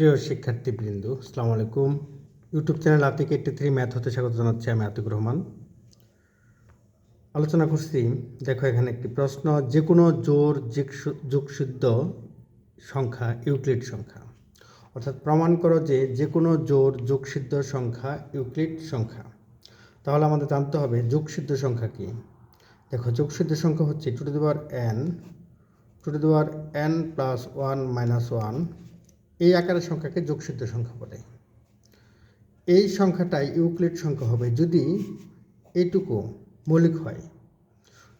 প্রিয় শিক্ষার্থীবৃন্দ, আসসালামু আলাইকুম। YouTube channel Atik eighty three math হতে স্বাগত জানাচ্ছি আমি আতিক রহমান। আলোচনা করছি, দেখো এখানে একটি প্রশ্ন যে কোনো জোর যোগসু- যোগসিদ্ধ সংখ্যা, ইউক্লিড সংখ্যা। অর্থাৎ প্রমাণ করো যে যে কোনো জোর যোগসিদ্ধ সংখ্যা, ইউক্লিড সংখ্যা। তাহলে আমাদের জানতে হবে যোগসিদ্ধ সংখ্যা কি? দেখো, যোগসিদ্ধ সংখ্যা হচ্ছে two to the power n two to the power n plus one minus one এই আকারের সংখ্যাকে যোগসিদ্ধ সংখ্যা বলে। এই সংখ্যাটাই ইউক্লিড সংখ্যা হবে যদি এইটুকু মৌলিক হয়।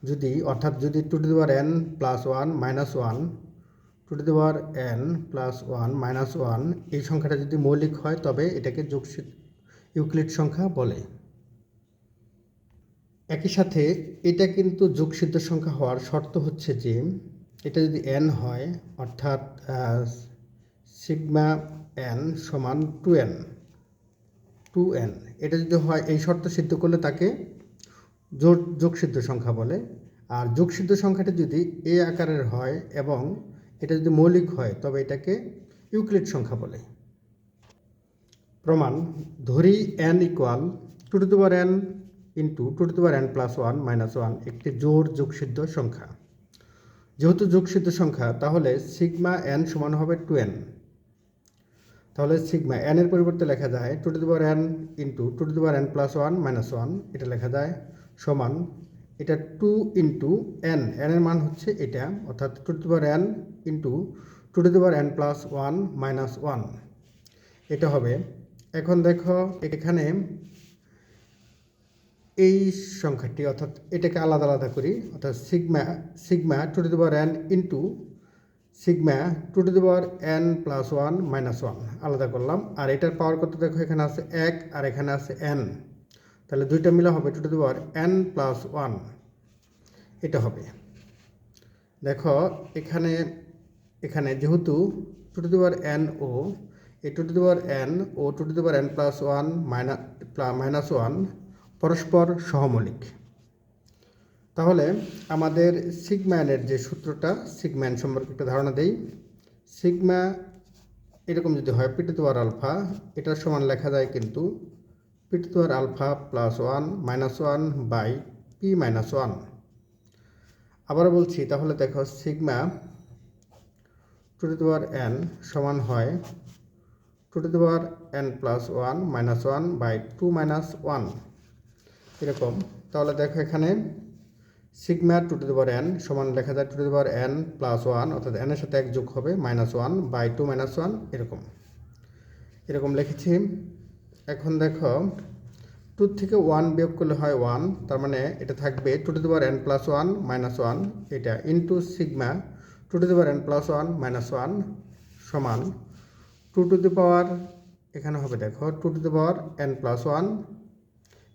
যদি, অর্থাৎ যদি two to the power n plus one minus one two to the power n plus one minus one এই সংখ্যাটা যদি মৌলিক হয়, তবে এটাকে যোগসিদ্ধ ইউক্লিড সংখ্যা বলে। একই সাথে এটা কিন্তু যোগসিদ্ধ সংখ্যা হওয়ার শর্ত হচ্ছে যে, এটা যদি এন হয়, অর্থাৎ সিগমা এন সমান টু এন টু এন। এটা যদি হয়, এই শর্ত সিদ্ধ করলে তাকে জোর যোগসিদ্ধ সংখ্যা বলে। আর যোগসিদ্ধ সংখ্যাটা যদি এ আকারের হয় এবং এটা যদি মৌলিক হয়, তবে এটাকে ইউক্লিড সংখ্যা বলে। প্রমাণ, ধরি n equal two to the power n into two to the power n plus one minus one, একটি জোর যোগসিদ্ধ সংখ্যা। যেহেতু যোগসিদ্ধ সংখ্যা, তাহলে সিগমা এন সমান হবে টু এন। তাহলে সিগমা এন এর পরিবর্তে লেখা যায় two to the power n into two to the power n plus one minus one এটা লেখা যায় সমান, এটা টু ইন্টু এন এন এর মান হচ্ছে এটা, অর্থাৎ two to the power n into two to the power n plus one minus one এটা হবে, এখন দেখো এখানে এই সংখ্যাটি, অর্থাৎ এটাকে আলাদা আলাদা করি, অর্থাৎ sigma sigma two to the power n into sigma two to the power n plus one minus one আলাদা করলাম। আর এটার পাওয়ার কত দেখো? এখানে আছে এক আর এখানে আছে এন তাহলে দুইটা মিলে হবে two to the power n plus one এটা হবে। দেখো, এখানে এখানে যেহেতু two to the power n ও, এই two to the power n O two to the power n plus one minus minus one পরস্পর সহমৌলিক। তাহলে আমাদের সিগম্যানের যে সূত্রটা, সিগম্যান সম্পর্কে একটা ধারণা দেই। সিগমা এরকম যদি হয় পিটু দেওয়ার আলফা এটার সমান লেখা যায় কিন্তু p to the power alpha plus one minus one by p minus one. আবার বলছি, তাহলে দেখো সিগমা টু টু এন সমান হয় two to n plus one minus one by two minus one. এরকম। তাহলে দেখো এখানে sigma two to the power n সমান লেখা যায় two to the power n plus one অর্থাৎ এনের সাথে এক যোগ হবে minus one by two minus one এরকম। এরকম লিখেছি। এখন দেখো টু থেকে ওয়ান বিয়োগ করলে হয় ওয়ান তার মানে এটা থাকবে two to the power n plus one minus one এটা into sigma two to the power n plus one minus one সমান টু টু দি পাওয়ার এখানে হবে দেখো two to the power n plus one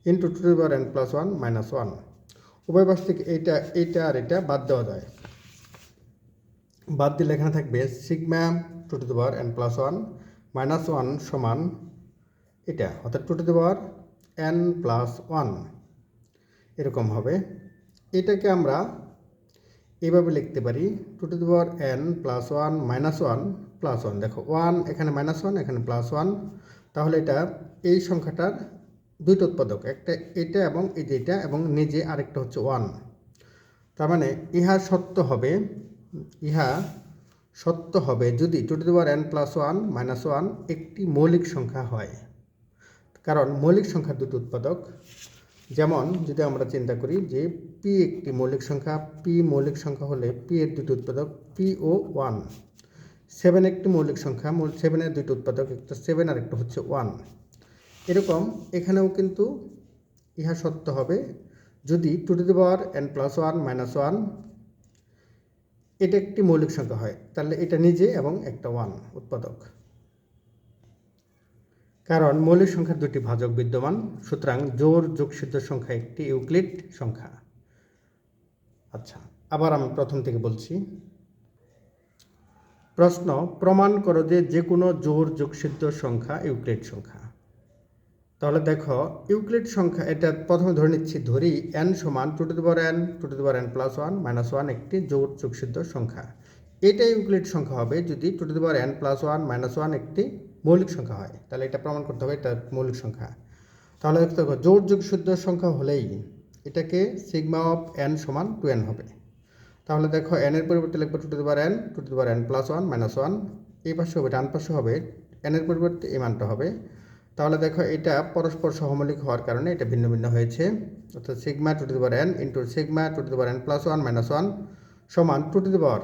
into two to the power n plus one minus one উভয় পাশ থেকে এইটা এইটা আর এটা বাদ দেওয়া যায়। বাদ দিলে এখানে থাকবে sigma two to the power n plus one minus one সমান এটা, অর্থাৎ two to the power n plus one এরকম হবে। এটাকে আমরা এইভাবে লিখতে পারি two to the power n plus one minus one plus one দেখো ওয়ান এখানে মাইনাস ওয়ান এখানে প্লাস ওয়ান তাহলে এটা এই সংখ্যাটার দুইটা উৎপাদক, একটা এটা এবং এই যে এটা এবং নিজে আরেকটা হচ্ছে ওয়ান তার মানে ইহা সত্য হবে, ইহা সত্য হবে যদি two to the power n plus one minus one একটি মৌলিক সংখ্যা হয়। কারণ মৌলিক সংখ্যার দুটি উৎপাদক। যেমন যদি আমরা চিন্তা করি যে পি একটি মৌলিক সংখ্যা পি মৌলিক সংখ্যা হলে পি এর দুটি উৎপাদক পি ও ওয়ান সেভেন একটি মৌলিক সংখ্যা সেভেনের দুইটি উৎপাদক, একটা সেভেন আর একটা হচ্ছে ওয়ান এরকম এখানেও কিন্তু ইহা সত্য হবে। যদি two to the power n plus one minus one এটা একটি মৌলিক সংখ্যা হয়, তাহলে এটা নিজে এবং একটা ওয়ান উৎপাদক। কারণ মৌলিক সংখ্যার দুটি ভাজক বিদ্যমান, সুতরাং জোর যোগসিদ্ধ সংখ্যা একটি ইউক্লিড সংখ্যা। আচ্ছা আবার আমি প্রথম থেকে বলছি। প্রশ্ন, প্রমাণ করো যে যে কোনো জোর যোগসিদ্ধ সংখ্যা ইউক্লিড সংখ্যা। তাহলে দেখো ইউক্লিড সংখ্যা, এটা প্রথমে ধরে নিচ্ছি, ধরি এন সমান two to n two to n plus one minus one একটি জোর যোগসিদ্ধ সংখ্যা। এটা ইউক্লিড সংখ্যা হবে যদি two to n plus one minus one একটি মৌলিক সংখ্যা হয়। তাহলে এটা প্রমাণ করতে হবে এটা মৌলিক সংখ্যা। তাহলে দেখো জোর যোগ শুদ্ধ সংখ্যা হলেই এটাকে সিগমা অফ এন সমান টু এন হবে। তাহলে দেখো এন এর পরিবর্তে লিখব two to n two to n plus one minus one এই পাশে হবে, ডান পাশে হবে এন এর পরিবর্তে এই মানটা হবে। তাহলে দেখো এটা পরস্পর সহমৌলিক হওয়ার কারণে এটা ভিন্ন ভিন্ন হয়েছে। অর্থাৎ sigma two to the power n into sigma two to the power n plus one minus one সমান two to the power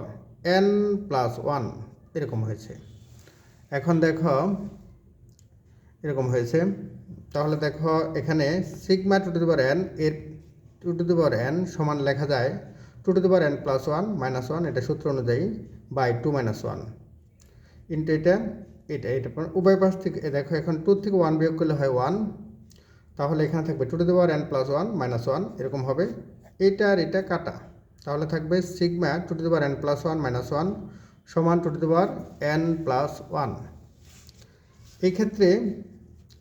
n plus one এরকম হয়েছে। এখন দেখো এরকম হয়েছে। তাহলে দেখো এখানে sigma two to the power n এর two to the power n সমান লেখা যায় two to the power n plus one minus one এটা সূত্র অনুযায়ী by two minus one into এটা এটা এটা উভয় পাশ থেকে দেখো এখন টু থেকে ওয়ান বিয়োগ করলে হয় ওয়ান তাহলে এখানে থাকবে two to the power n plus one minus one এরকম হবে। এটা আর এটা কাটা, তাহলে থাকবে sigma two to the power n plus one minus one সমান two to the power n plus one এই ক্ষেত্রে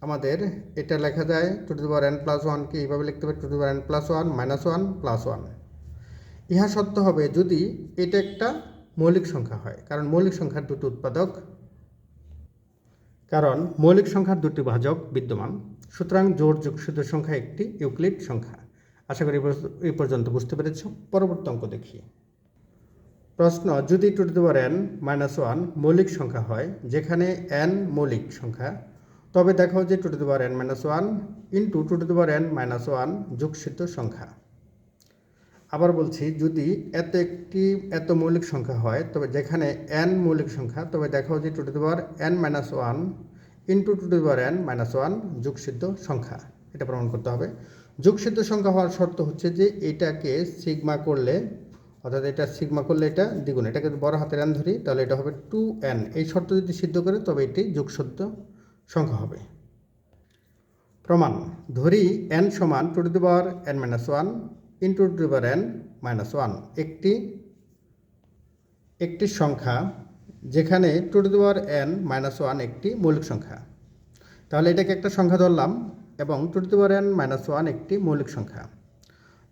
আমাদের এটা লেখা যায় two to the power n plus ওয়ানকে এইভাবে লিখতে পারি two to the power n plus one minus one plus one ইহা সত্য হবে যদি এটা একটা মৌলিক সংখ্যা হয়, কারণ মৌলিক সংখ্যার দুটি উৎপাদক কারণ মৌলিক সংখ্যার দুটি ভাজক বিদ্যমান। সুতরাং জোর যোগসূত্র সংখ্যা একটি, ইউক্লিড সংখ্যা। আশা করি এই পর্যন্ত- বুঝতে পেরেছ। পরবর্তী অঙ্ক দেখি। প্রশ্ন, যদি two to power n minus one মৌলিক সংখ্যা হয়, যেখানে এন মৌলিক সংখ্যা, তবে দেখো যে two to power n minus one into two to power n minus one যোগসিদ্ধ সংখ্যা। আবার বলছি, যদি এত একটি, এত মৌলিক সংখ্যা হয়, তবে যেখানে এন মৌলিক সংখ্যা, তবে দেখা যে two to the power n minus one into two to the power n minus one যুগসিদ্ধ সংখ্যা। এটা প্রমাণ করতে হবে। যুগসিদ্ধ সংখ্যা হওয়ার শর্ত হচ্ছে যে এটাকে সিগমা করলে, অর্থাৎ এটা সিগমা করলে এটা দ্বিগুণ। এটাকে যদি বড় হাতের এন ধরি, তাহলে এটা হবে টু এন এই শর্ত যদি সিদ্ধ করে, তবে এটি যুগসিদ্ধ সংখ্যা হবে। প্রমাণ, ধরি এন সমান two to the power n minus one into two power n minus one একটি একটি সংখ্যা যেখানে two to power n minus one একটি মৌলিক সংখ্যা। তাহলে এটাকে একটা সংখ্যা ধরলাম এবং two to power n minus one একটি মৌলিক সংখ্যা।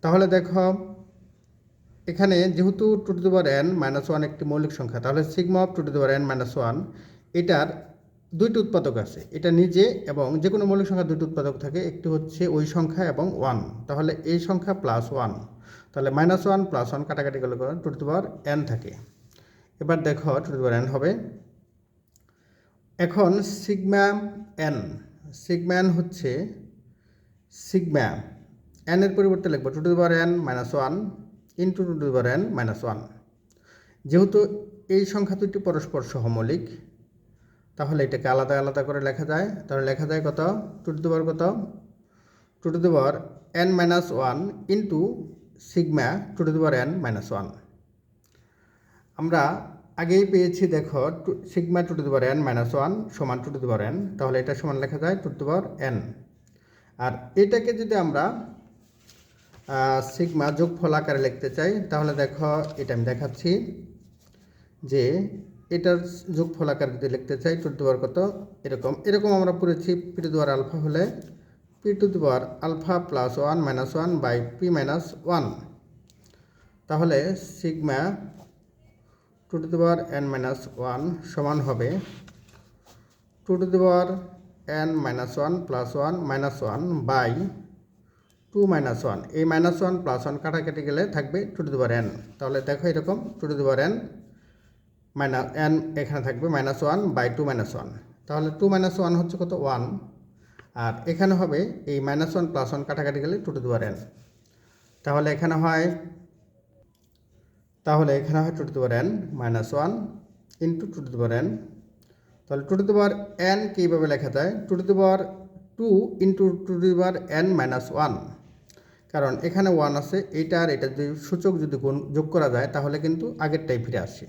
তাহলে দেখো, এখানে যেহেতু two to power n minus one একটি মৌলিক সংখ্যা, তাহলে sigma of two to power n minus one এটার দুইটি উৎপাদক আছে, এটা নিজে এবং যে কোনো মৌলিক সংখ্যা দুইটি উৎপাদক থাকে, একটি হচ্ছে ওই সংখ্যা এবং ওয়ান তাহলে এই সংখ্যা প্লাস ওয়ান তাহলে মাইনাস ওয়ান প্লাস ওয়ান কাটাকাটি করলে টু টু পাওয়ার এন থাকে। এবার দেখো টু পাওয়ার এন হবে। এখন সিগমা এন সিগমা এন হচ্ছে সিগমা এন এর পরিবর্তে লিখব two power n minus one into two to power n minus one যেহেতু এই সংখ্যা দুটি পরস্পর সহমৌলিক তাহলে এটাকে আলাদা আলাদা করে লেখা যায়। তাহলে লেখা যায় কত? টু টু দি পাওয়ার কত? Two to the power n minus one into sigma two to the power n minus one আমরা আগেই পেয়েছি, দেখো sigma two to the power n minus one সমান two to the power n তাহলে এটা সমান লেখা যায় two to the power n আর এটাকে যদি আমরা সিগমা যোগফল আকারে লিখতে চাই, তাহলে দেখো, এটা আমি দেখাচ্ছি যে এটার যোগফল আকারে যদি লিখতে চাই টু টু কত? এরকম। এরকম আমরা পড়েছি p to the power alpha হলে। P to the power alpha plus one minus one by p minus one. তাহলে sigma two to the power n minus one সমান হবে two to the power n minus one plus one minus one by two minus one. এই minus one plus one কাটাকাটি গেলে থাকবে two to দেওয়ার n. তাহলে দেখো এরকম two to the power n minus n এখানে থাকবে minus one by two minus one তাহলে টু মাইনাস ওয়ান হচ্ছে কত? ওয়ান আর এখানে হবে এই মাইনাস ওয়ান প্লাস ওয়ান কাটাকাটি গেলে টু টু দেওয়ার এন তাহলে এখানে হয়, তাহলে এখানে হয় two to the power n minus one into two to the power n তাহলে two to the power n কীভাবে লেখা যায়? Two to the power two into two to the power n minus one কারণ এখানে one আছে, এইটা আর এটা যদি সূচক যদি গুণ যোগ করা যায়, তাহলে কিন্তু আগেরটাই ফিরে আসে।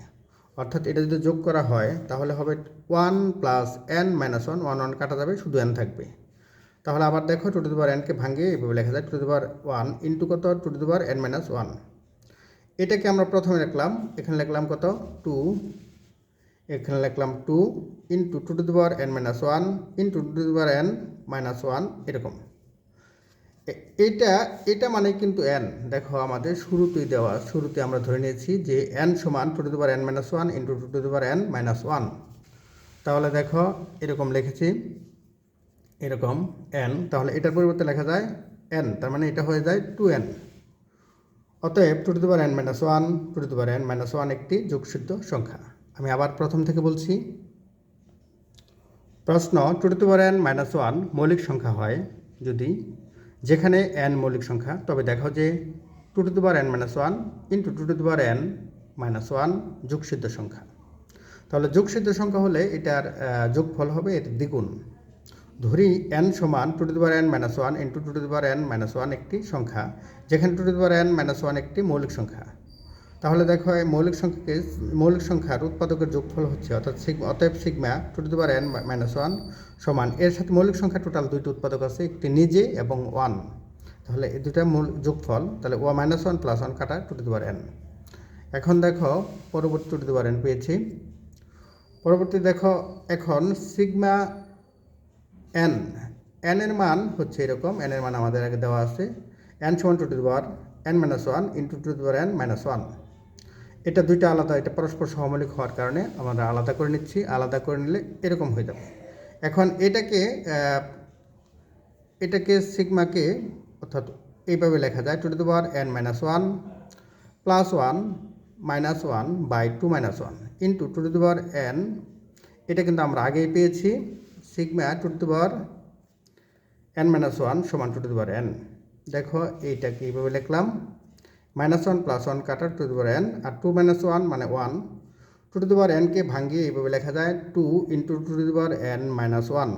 অর্থাৎ এটা যদি যোগ করা হয়, তাহলে হবে one plus n minus one one one কাটা যাবে, শুধু এন থাকবে। তাহলে আবার দেখো টু টু দি পাওয়ার এনকে ভাঙিয়ে এইভাবে লেখা যায় two to the power one into কত? Two to the power n minus one এটাকে আমরা প্রথমে লিখলাম, এখানে লিখলাম কত? টু এখানে লিখলাম two into two to the power n minus one into two to the power n minus one এরকম। এটা এটা মানে কিন্তু এন দেখো আমাদের শুরুতেই দেওয়া, শুরুতে আমরা ধরে নিয়েছি যে এন সমান two to power n minus one into two to power n minus one তাহলে দেখো, এরকম লিখেছি, এরকম এন তাহলে এটার পরিবর্তে লেখা যায় এন তার মানে এটা হয়ে যায় টু এন অতএব two to power n minus one two to power n minus one একটি যোগসিদ্ধ সংখ্যা। আমি আবার প্রথম থেকে বলছি, প্রশ্ন, two to power n minus one মৌলিক সংখ্যা হয় যদি যেখানে এন মৌলিক সংখ্যা, তবে দেখো যে টু টু দুবার n minus one into two to দুবার এন মাইনাস ওয়ান যোগসিদ্ধ সংখ্যা। তাহলে যোগসিদ্ধ সংখ্যা হলে এটার যোগফল হবে এর দ্বিগুণ। ধরি এন সমান টু টু দুবার n minus one into two to দুবার এন মাইনাস ওয়ান একটি সংখ্যা, যেখানে টু টু দুবার এন মাইনাস ওয়ান একটি মৌলিক সংখ্যা। তাহলে দেখো, এই মৌলিক সংখ্যাকে মৌলিক সংখ্যার উৎপাদকের যোগফল হচ্ছে, অর্থাৎ সিগমা অতএব sigma two to power n minus one সমান, এর সাথে মৌলিক সংখ্যা টোটাল দুইটি উৎপাদক আছে, একটি নিজে এবং ওয়ান তাহলে এই দুটা মূল যোগফল, তাহলে ওয়া মাইনাস ওয়ান প্লাস ওয়ান কাটা টু টু পাওয়ার এন এখন দেখো, পরবর্তী টু টু পাওয়ার এন পেয়েছি। পরবর্তী দেখো, এখন সিগমা এন এন এর মান হচ্ছে এরকম এন এর মান আমাদের আগে দেওয়া আছে। এন সমান two to power n minus one into two the power n minus one এটা দুইটা আলাদা, এটা পরস্পর সহমৌলিক হওয়ার কারণে আমরা আলাদা করে নিচ্ছি, আলাদা করে নিলে এরকম হয়ে যাবে। এখন এটাকে এটাকে সিগমাকে অর্থাৎ এইভাবে লেখা যায় two to the power n minus one plus one minus one by two minus one into two to the power n এটা কিন্তু আমরা আগেই পেয়েছি, sigma two to the power n minus one সমান two to the power n দেখো, এইটাকে এইভাবে লিখলাম। মাইনাস ওয়ান প্লাস ওয়ান কাটা টু দি পাওয়ার এন আর টু মাইনাস ওয়ান মানে ওয়ান টু টু দি এনকে ভাঙিয়ে এইভাবে লেখা যায় two into two to the n minus one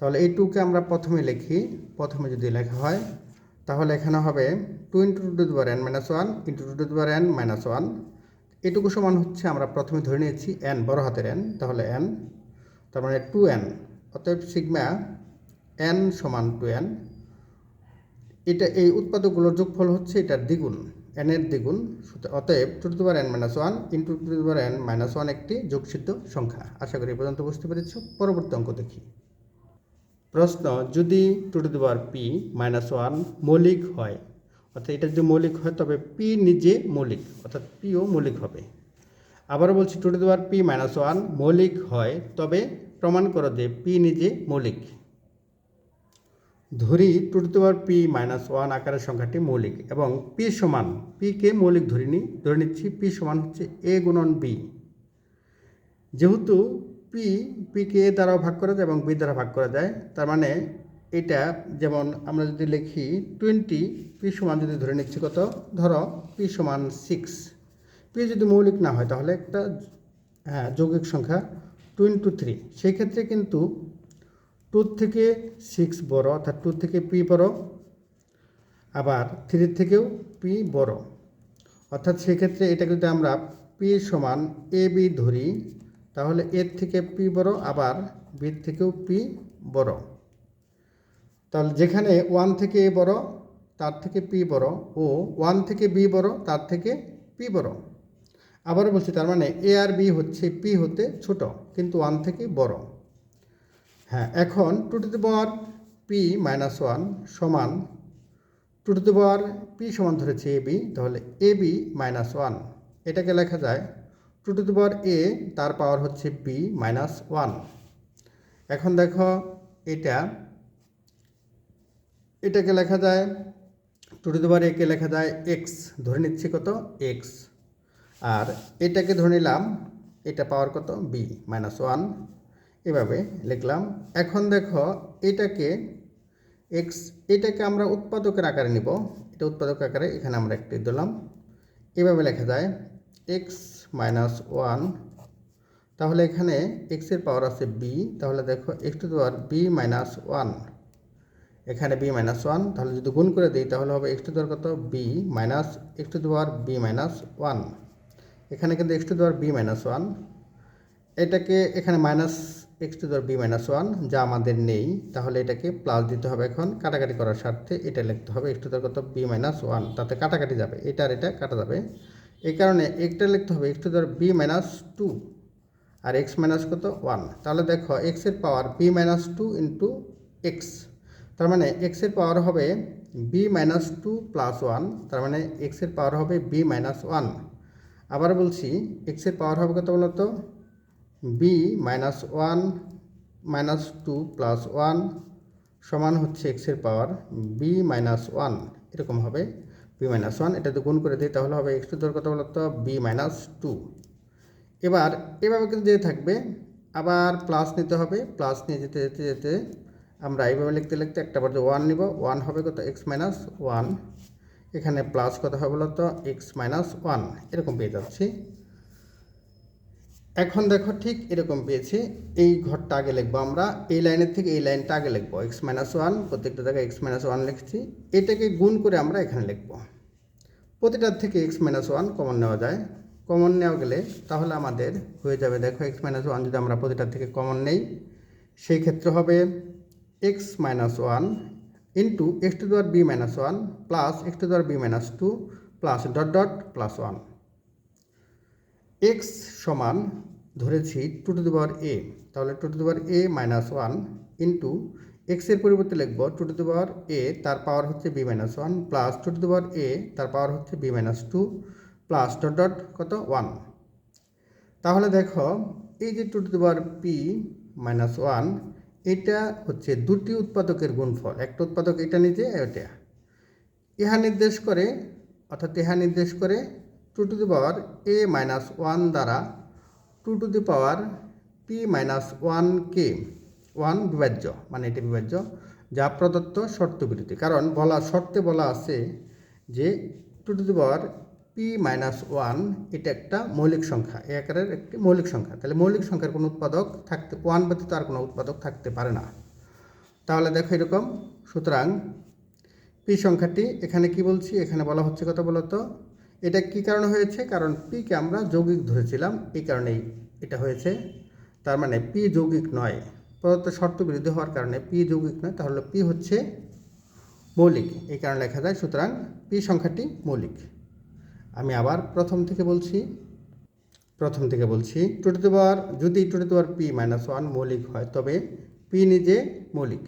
তাহলে এই টুকে আমরা প্রথমে লিখি, প্রথমে যদি লেখা হয়, তাহলে এখানে হবে two into two to n minus one into two to the n minus one এটুকু সমান হচ্ছে আমরা প্রথমে ধরে নিয়েছি এন, বড় হাতের এন, তাহলে এন, তার মানে টু এন। অতএব সিগমা এন সমান টু এন। এটা এই উৎপাদকগুলোর যোগফল হচ্ছে এটার দ্বিগুণ এন এর দ্বিগুণ। অতএব two to power n minus one into two to power n minus one একটি যোগসিদ্ধ সংখ্যা। আশা করি এ পর্যন্ত বুঝতে পেরেছ। পরবর্তী অঙ্ক দেখি। প্রশ্ন, যদি two to power p minus one মৌলিক হয়, অর্থাৎ এটা যদি মৌলিক হয়, তবে পি নিজে মৌলিক, অর্থাৎ পিও মৌলিক হবে। আবারও বলছি two to power p minus one মৌলিক হয়, তবে প্রমাণ করো যে পি নিজে মৌলিক। ধরি two to power p minus one আকারের সংখ্যাটি মৌলিক এবং পি সমান পিকে মৌলিক ধরে নিই ধরে নিচ্ছি পি সমান হচ্ছে এ গুণন বি। যেহেতু পি পিকে এ দ্বারাও ভাগ করা যায় এবং বি দ্বারা ভাগ করা যায়, তার মানে এটা যেমন আমরা যদি লিখি টোয়েন্টি, পি সমান যদি ধরে নিচ্ছি কত? ধরো পি সমান সিক্স। পি যদি মৌলিক না হয় তাহলে একটা হ্যাঁ যৌগিক সংখ্যা টু ইন্টু থ্রি। সেই ক্ষেত্রে কিন্তু টু থেকে সিক্স বড়, অর্থাৎ টু থেকে পি বড়, আবার থ্রির থেকেও পি বড়। অর্থাৎ সেক্ষেত্রে এটা যদি আমরা পি সমান এ বি ধরি, তাহলে এর থেকে পি বড়, আবার বির থেকেও পি বড়। তাহলে যেখানে ওয়ান থেকে এ বড়, তার থেকে পি বড়, ও ওয়ান থেকে বি বড়, তার থেকে পি বড়। আবারও বলছি, তার মানে এ আর বি হচ্ছে, পি হতে ছোট, কিন্তু ওয়ান থেকে বড়। হ্যাঁ এখন two to the power p minus one সমান two to the power p সমান ধরেছে এ বি তাহলে এ বি মাইনাস ওয়ান এটাকে লেখা যায় two to the power a তার পাওয়ার হচ্ছে বি মাইনাস ওয়ান এখন দেখো এটা, এটাকে লেখা যায়, টু টু দি পাওয়ার একে লেখা যায় এক্স ধরে নিচ্ছি কত? এক্স আর এটাকে ধরে নিলাম, এটা পাওয়ার কত? বি মাইনাস ওয়ান এভাবে লিখলাম। এখন দেখো এটাকে এক্স এটাকে আমরা উৎপাদকের আকারে নিব। এটা উৎপাদক আকারে এখানে আমরা একটি দিলাম। এভাবে লেখা যায় এক্স মাইনাস ওয়ান তাহলে এখানে এক্সের পাওয়ার আছে বি তাহলে দেখো x to power b minus one এখানে বি মাইনাস ওয়ান তাহলে যদি গুণ করে দিই তাহলে হবে এক্স টু দেওয়ার কত? B minus x to the power b minus one এখানে কিন্তু x to the power b minus one এটাকে এখানে minus x to the power b minus one যা আমাদের নেই, তাহলে এটাকে প্লাস দিতে হবে এখন, কাটাকাটি করার স্বার্থে এটা লিখতে হবে এক্স টু দেওয়ার কত বি মাইনাস ওয়ান তাতে কাটাকাটি যাবে, এটা আর এটা কাটা যাবে। এই কারণে একটা লিখতে হবে x to the power b minus two R x minus কত? ওয়ান তাহলে দেখো এক্সের power b minus two into x তার মানে এক্সের পাওয়ার হবে b minus two plus one তার মানে এক্সের পাওয়ার হবে বি মাইনাস ওয়ান আবার বলছি এক্সের পাওয়ার হবে কত বলতো? B minus one minus two plus one সমান হচ্ছে এক্সের পাওয়ার বি মাইনাস ওয়ান এরকম হবে। বি মাইনাস ওয়ান এটা গুণ করে দিই তাহলে হবে এক্স টু ধর কত বলতো? বি মাইনাস টু এবার এভাবে কিন্তু যেতে থাকবে। আবার প্লাস নিতে হবে। প্লাস নিয়ে যেতে যেতে যেতে আমরা এইভাবে লিখতে লিখতে একটা পর্যায়ে ওয়ান নিব। ওয়ান হবে কত? এক্স মাইনাস ওয়ান এখানে প্লাস কত হবে বলতো? এক্স মাইনাস ওয়ান এরকম পেয়ে যাচ্ছি। এখন দেখো ঠিক এরকম পেয়েছি। এই ঘরটা আগে লিখব আমরা। এই লাইনের থেকে এই লাইনটা আগে লিখব। এক্স মাইনাস ওয়ান প্রত্যেকটা জায়গায় এক্স মাইনাস ওয়ান লিখছি। এটাকে গুণ করে আমরা এখানে লিখব। প্রতিটার থেকে এক্স মাইনাস ওয়ান কমন নেওয়া যায়। কমন নেওয়া গেলে তাহলে আমাদের হয়ে যাবে। দেখো এক্স মাইনাস ওয়ান যদি আমরা প্রতিটার থেকে কমন নেই, সেই ক্ষেত্রে হবে x minus one into x to the power b minus one plus x to the power b minus two plus dot dot plus one x সমান ধরেছি two to the power a তাহলে two to the power a minus one into এক্সের পরিবর্তে লিখব two to the power a তার power হচ্ছে b minus one plus two to the power a তার power হচ্ছে b minus two plus dot dot কত one তাহলে দেখো, এই যে two to the power p minus one এটা হচ্ছে দুটি উৎপাদকের গুণফল। একটা উৎপাদক এটা নিজে এটা। ইহা নির্দেশ করে, অর্থাৎ ইহা নির্দেশ করে two to the power a minus one দ্বারা two to the power p minus one K, one বিভাজ্য মানে এটি বিভাজ্য, যা প্রদত্ত শর্ত বিরতি কারণ বলা, শর্তে বলা আছে যে two to the power p minus one, এটা একটা মৌলিক সংখ্যা, এ আকারের একটি মৌলিক সংখ্যা। তাহলে মৌলিক সংখ্যার কোনো উৎপাদক থাকতে, ওয়ান ব্যতীত আর কোনো উৎপাদক থাকতে পারে না। তাহলে দেখো এরকম, সুতরাং পি সংখ্যাটি এখানে কি বলছি? এখানে বলা হচ্ছে কত বলতো? এটা কি কারণে হয়েছে? কারণ পিকে আমরা যৌগিক ধরেছিলাম, এই কারণেই এটা হয়েছে। তার মানে পি যৌগিক নয়। প্রদত্ত শর্ত বিরুদ্ধে হওয়ার কারণে পি যৌগিক নয়, তাহলে পি হচ্ছে মৌলিক। এই কারণে লেখা যায়, সুতরাং পি সংখ্যাটি মৌলিক। আমি আবার প্রথম থেকে বলছি, প্রথম থেকে বলছি টু টু দেওয়ার যদি two to the power p minus one মৌলিক হয়, তবে পি নিজে মৌলিক।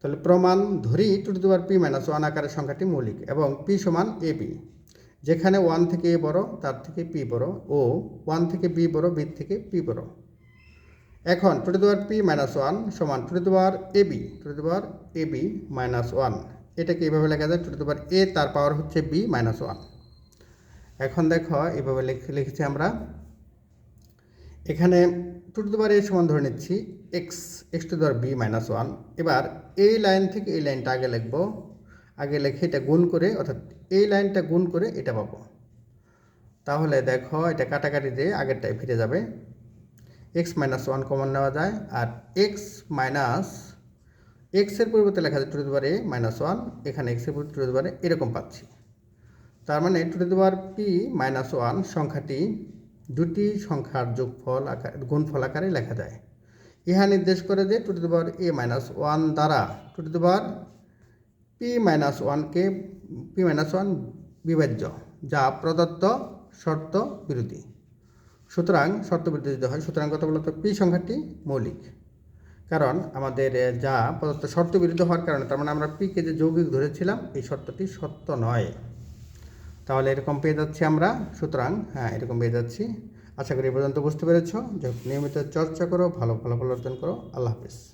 তাহলে প্রমাণ ধরি two to the power p minus one আকারের সংখ্যাটি মৌলিক এবং পি সমান এ বি যেখানে ওয়ান থেকে এ বড়, তার থেকে পি বড় ও ওয়ান থেকে বি বড়, বি থেকে পি বড়। এখন two the power p minus one সমান two the power a b, two the power a B minus one এটাকে এভাবে লেখা যায়? টু দেওয়ার এ, তার পাওয়ার হচ্ছে বি মাইনাস ওয়ান এখন দেখো, এভাবে লিখে লিখেছি আমরা। এখানে টু টু দেওয়ার এ সমান ধরে নিচ্ছি x x to the power b minus one এবার এই লাইন থেকে এই লাইনটা আগে লিখব। আগে লিখে এটা গুণ করে, অর্থাৎ এই লাইনটা গুণ করে এটা পাবো। তাহলে দেখো, এটা কাটাকাটি দিয়ে আগেরটায় ফিরে যাবে। এক্স মাইনাস ওয়ান কমন নেওয়া যায় আর এক্স মাইনাস এক্সের পরিবর্তে লেখা যায় টু টু মাইনাস ওয়ান এখানে এক্সের পরিবর্তে টু দেওয়ার এরকম পাচ্ছি। তার মানে two to p minus one সংখ্যাটি দুটি সংখ্যার যোগফল আকার গুণফল আকারে লেখা যায়। ইহা নির্দেশ করে যে two to a minus one দ্বারা টু টু পি মাইনাস ওয়ানকে পি মাইনাস ওয়ান বিভাজ্য যা প্রদত্ত শর্ত বিরোধী। সুতরাং শর্ত বিরোধী যদি হয়, সুতরাং কত বলতো? পি সংখ্যাটি মৌলিক। কারণ আমাদের যা প্রদত্ত শর্ত বিরুদ্ধ হওয়ার কারণে, তার মানে আমরা পিকে যে যৌগিক ধরেছিলাম, এই শর্তটি সত্য নয়। তাহলে এরকম পেয়ে যাচ্ছি আমরা। সুতরাং হ্যাঁ এরকম পেয়ে যাচ্ছি। আশা করি এ পর্যন্ত বুঝতে পেরেছ। নিয়মিত চর্চা করো, ভালো ফলাফল অর্জন করো। আল্লাহ হাফিজ।